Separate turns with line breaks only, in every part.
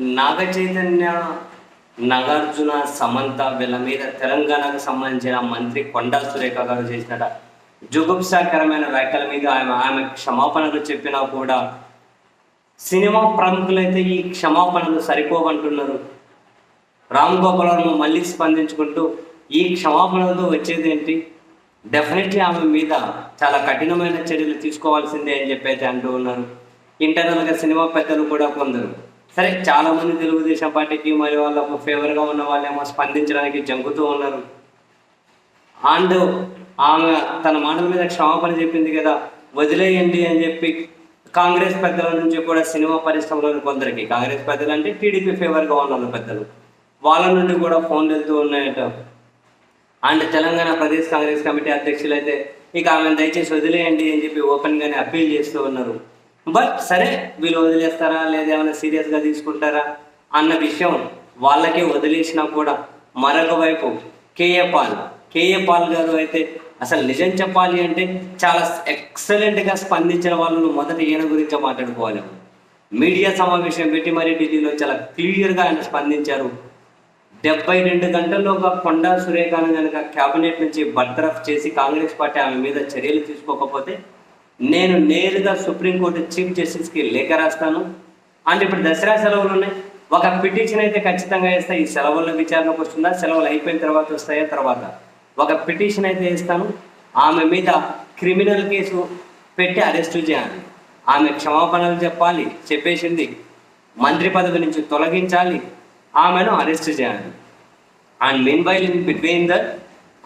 నాగ చైతన్య నాగార్జున సమంత వీళ్ళ మీద తెలంగాణకు సంబంధించిన మంత్రి కొండా సురేఖ గారు చేసిన జుగుప్సాకరమైన వ్యాఖ్యల మీద ఆమె ఆమె క్షమాపణలు చెప్పినా కూడా సినిమా ప్రముఖులైతే ఈ క్షమాపణలు సరిపోవంటున్నారు. రామ్ గోపాల్ వర్మ మళ్ళీ స్పందించుకుంటూ ఈ క్షమాపణలతో వచ్చేది ఏంటి? డెఫినెట్లీ ఆమె మీద చాలా కఠినమైన చర్యలు తీసుకోవాల్సిందే అని చెప్పి అయితే అంటూ ఉన్నారు. ఇంటర్నల్గా సినిమా పెద్దలు కూడా కొందరు. సరే చాలా మంది తెలుగుదేశం పార్టీకి మరి వాళ్ళకు ఫేవర్గా ఉన్న వాళ్ళేమో స్పందించడానికి జంకుతూ ఉన్నారు. అండ్ ఆమె తన మాటల మీద క్షమాపణ చెప్పింది కదా వదిలేయండి అని చెప్పి కాంగ్రెస్ పెద్దల నుంచి కూడా సినిమా పరిశ్రమలోని కొందరికి కాంగ్రెస్ పెద్దలు అంటే టీడీపీ ఫేవర్గా ఉన్న వాళ్ళు పెద్దలు వాళ్ళ నుండి కూడా ఫోన్లు వెళ్తూ ఉన్నాయట. అండ్ తెలంగాణ ప్రదేశ్ కాంగ్రెస్ కమిటీ అధ్యక్షులు అయితే ఇక ఆమెను దయచేసి వదిలేయండి అని చెప్పి ఓపెన్గానే అప్పీల్ చేస్తూ ఉన్నారు. బట్ సరే వీళ్ళు వదిలేస్తారా? లేదా ఏమైనా సీరియస్గా తీసుకుంటారా? అన్న విషయం వాళ్ళకే వదిలేసినా కూడా మరొక వైపు కేఏ పాల్. కేఏ పాల్ గారు అయితే అసలు నిజం చెప్పాలి అంటే చాలా ఎక్సలెంట్గా స్పందించిన వాళ్ళు మొదట ఈయన గురించి మాట్లాడుకోవాలి. మీడియా సమావేశం పెట్టి మరీ ఢిల్లీలో చాలా క్లియర్గా ఆయన స్పందించారు. డెబ్బై రెండు గంటల్లోగా కొండా సురేఖను కనుక క్యాబినెట్ నుంచి బర్తరఫ్ చేసి కాంగ్రెస్ పార్టీ ఆమె మీద చర్యలు తీసుకోకపోతే నేను నేరుగా సుప్రీంకోర్టు చీఫ్ జస్టిస్కి లేఖ రాస్తాను. అండ్ ఇప్పుడు దసరా సెలవులు ఉన్నాయి. ఒక పిటిషన్ అయితే ఖచ్చితంగా వేస్తా. ఈ సెలవుల విచారణకు వస్తుందా? సెలవులు అయిపోయిన తర్వాత వస్తాయా? తర్వాత. ఒక పిటిషన్ అయితే వేస్తాను. ఆమె మీద క్రిమినల్ కేసు పెట్టి అరెస్ట్ చేయాలి. ఆమె క్షమాపణలు చెప్పాలి. చెప్పేసింది. మంత్రి పదవి నుంచి తొలగించాలి. ఆమెను అరెస్ట్ చేయాలి. And main bail in between the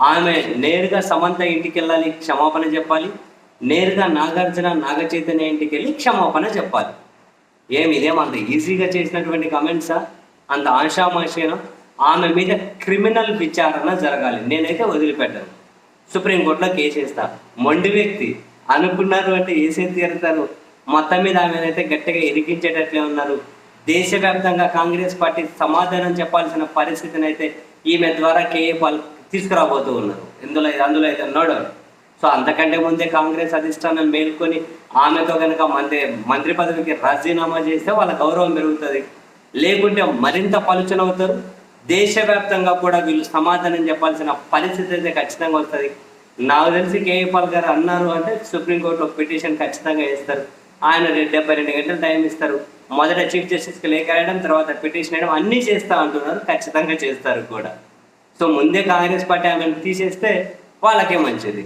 ఆమె నేరుగా సమంత ఇంటికి వెళ్ళాలి క్షమాపణ చెప్పాలి. నేరుగా నాగార్జున నాగ చైతన్య ఇంటికి వెళ్ళి క్షమాపణ చెప్పాలి. ఏమి ఇదేం అంత ఈజీగా చేసినటువంటి కమెంట్సా? అంత ఆశామాషేనా ఆమె మీద క్రిమినల్ విచారణ జరగాలి. నేనైతే వదిలిపెట్టాను. సుప్రీంకోర్టులో కేసు వేస్తా. మొండి వ్యక్తి. అనుకున్నారు అంటే వేసే తీరుతారు. మొత్తం మీద ఆమెనైతే గట్టిగా ఇరికించేటట్లే ఉన్నారు. దేశవ్యాప్తంగా కాంగ్రెస్ పార్టీ సమాధానం చెప్పాల్సిన పరిస్థితిని అయితే ఈమె ద్వారా కేఏ పాల్ తీసుకురాబోతూ ఉన్నారు. ఇందులో అందులో అయితే నోడు సో అంతకంటే ముందే కాంగ్రెస్ అధిష్టానం మేల్కొని ఆమెతో కనుక మంత్రి మంత్రి పదవికి రాజీనామా చేస్తే వాళ్ళ గౌరవం పెరుగుతుంది. లేకుంటే మరింత పలుచన అవుతారు దేశవ్యాప్తంగా కూడా వీళ్ళు సమాధానం చెప్పాల్సిన పరిస్థితి అయితే ఖచ్చితంగా వస్తుంది. నాకు తెలిసి కేఏ పాల్ గారు అన్నారు అంటే సుప్రీంకోర్టులో పిటిషన్ ఖచ్చితంగా వేస్తారు. ఆయన డెబ్బై రెండు గంటలు టైం ఇస్తారు. మొదట చీఫ్ జస్టిస్కి లేఖ రాయడం తర్వాత పిటిషన్ వేయడం అన్నీ చేస్తా అంటున్నారు. ఖచ్చితంగా చేస్తారు కూడా. సో ముందే కాంగ్రెస్ పార్టీ ఆమెను తీసేస్తే వాళ్ళకే మంచిది.